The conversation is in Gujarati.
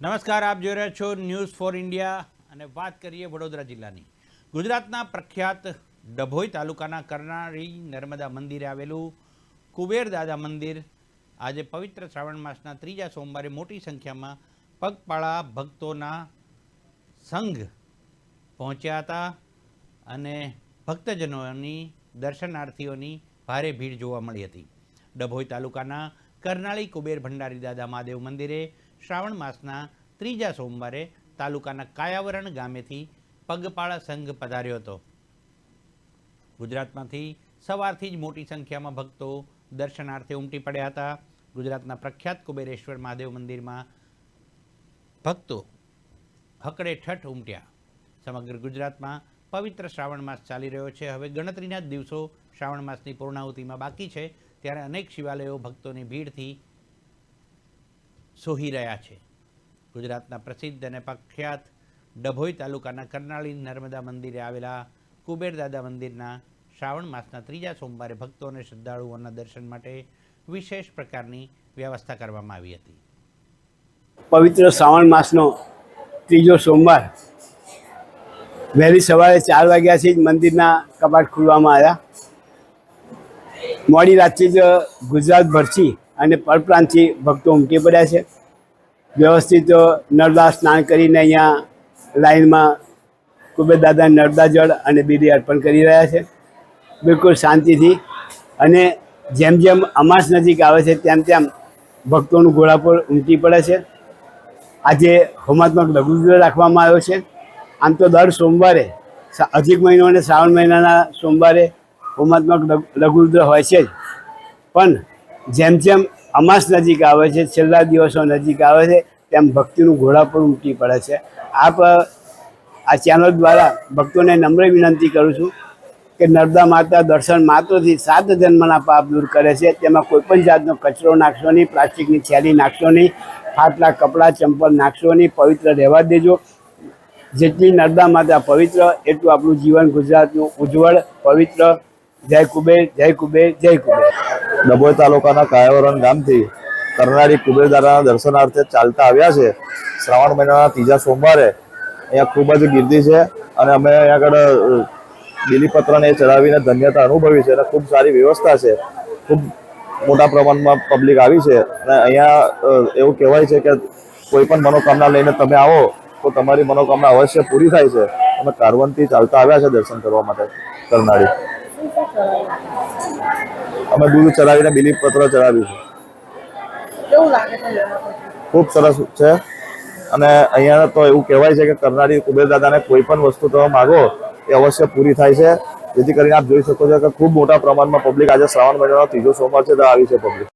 નમસ્કાર, આપ જોઈ રહ્યા છો ન્યૂઝ ફોર ઇન્ડિયા અને વાત કરીએ વડોદરા જિલ્લાની. ગુજરાતના પ્રખ્યાત ડભોઈ તાલુકાના કરનાળી નર્મદા મંદિરે આવેલું કુબેર દાદા મંદિર આજે પવિત્ર શ્રાવણ માસના ત્રીજા સોમવારે મોટી સંખ્યામાં પગપાળા ભક્તોના સંઘ પહોંચ્યા હતા અને ભક્તજનોની દર્શનાર્થીઓની ભારે ભીડ જોવા મળી હતી. ડભોઈ તાલુકાના કરનાળી કુબેર ભંડારી દાદા મહાદેવ મંદિરે શ્રાવણ માસના ત્રીજા સોમવારે તાલુકાના કાયાવરણ ગામેથી પગપાળા સંઘ પધાર્યો હતો. ગુજરાતમાંથી સવારથી જ મોટી સંખ્યામાં ભક્તો દર્શનાર્થે ઉમટી પડ્યા હતા. ગુજરાતના પ્રખ્યાત કુબેરેશ્વર મહાદેવ મંદિરમાં ભક્તો હકડે ઠઠ ઉમટ્યા. સમગ્ર ગુજરાતમાં પવિત્ર શ્રાવણ માસ ચાલી રહ્યો છે. હવે ગણતરીના જ દિવસો શ્રાવણ માસની પૂર્ણાહુતિમાં બાકી છે. ત્યારે અનેક શિવાલયો ભક્તોની ભીડથી સોહી રહ્યા છે. ગુજરાતના પ્રસિદ્ધ અને પ્રખ્યાત ડભોઈ તાલુકાના કરનાળી નર્મદા મંદિરે આવેલા કુબેરદાદા મંદિરના શ્રાવણ માસના ત્રીજા સોમવારે ભક્તો અને શ્રદ્ધાળુઓના દર્શન માટે વિશેષ પ્રકારની વ્યવસ્થા કરવામાં આવી હતી. પવિત્ર શ્રાવણ માસનો ત્રીજો સોમવાર. વહેલી સવારે ચાર વાગ્યાથી જ મંદિરના કપાટ ખુલવામાં આવ્યા. મોડી રાતથી જ ગુજરાતભરથી અને પરપ્રાંતથી ભક્તો ઉમટી પડ્યા છે. વ્યવસ્થિત નર્મદા સ્નાન કરીને અહીંયા લાઈનમાં કુબેર દાદા નર્મદા જળ અને બીડી અર્પણ કરી રહ્યા છે. બિલકુલ શાંતિથી અને જેમ જેમ અમાસ નજીક આવે છે તેમ તેમ ભક્તોનું ઘોડાપુર ઉમટી પડે છે. આજે હોમાત્મક લઘુરુદ્ર રાખવામાં આવ્યો છે. આમ તો દર સોમવારે અધિક મહિનો અને શ્રાવણ મહિનાના સોમવારે હોમાત્મક લઘુ- લઘુરુદ્ર હોય છે જ. પણ જેમ જેમ અમાસ નજીક આવે છે, છેલ્લા દિવસો નજીક આવે છે, તેમ ભક્તિનું ઘોડાપુર ઉમટી પડે છે. આપ આ ચેનલ દ્વારા ભક્તોને નમ્ર વિનંતી કરું છું કે નર્મદા માતા દર્શન માત્રથી સાત જન્મના પાપ દૂર કરે છે. તેમાં કોઈ પણ જાતનો કચરો નાખશો નહીં, પ્લાસ્ટિકની થેલી નાખશો નહીં, ફાટલા કપડાં, ચંપલ નાખશો નહીં, પવિત્ર રહેવા દેજો. જેટલી નર્મદા માતા પવિત્ર, એટલું આપણું જીવન ગુજરાતનું ઉજ્જવળ, પવિત્ર. જય કુબેર જય કુબેર જય કુબેર. ડભોઈ તાલુકાના કાયાવરણ ગામથી કરનાળી કુબેરદાદાના દર્શનાર્થે ચાલતા આવ્યા છે. શ્રાવણ મહિનાના ત્રીજા સોમવારે અહીંયા ખૂબ જ ગીર્દી છે અને અમે અહીંયા આગળ બીલીપત્રને ચડાવીને ધન્યતા અનુભવી છે અને ખૂબ સારી વ્યવસ્થા છે. ખૂબ મોટા પ્રમાણમાં પબ્લિક આવી છે અને અહીંયા એવું કહેવાય છે કે કોઈ પણ મનોકામના લઈને તમે આવો તો તમારી મનોકામના અવશ્ય પૂરી થાય છે. અમે કારવનથી ચાલતા આવ્યા છે દર્શન કરવા માટે કરનાળી અમે દૂધ ચડાવીને ચડાવ્યું છે. છે લેવા પછી? ખૂબ સરસ છે. અને અહીંયા તો એવું કહેવાય છે કે કરનારી કુબેર દાદાને કોઈ પણ વસ્તુ તમે માગો એ અવશ્ય પૂરી થાય છે. જેથી કરીને આપ જોઈ શકો છો કે ખૂબ મોટા પ્રમાણમાં પબ્લિક આજે શ્રાવણ મહિનાનો ત્રીજો સોમવાર છે તો આવી છે પબ્લિક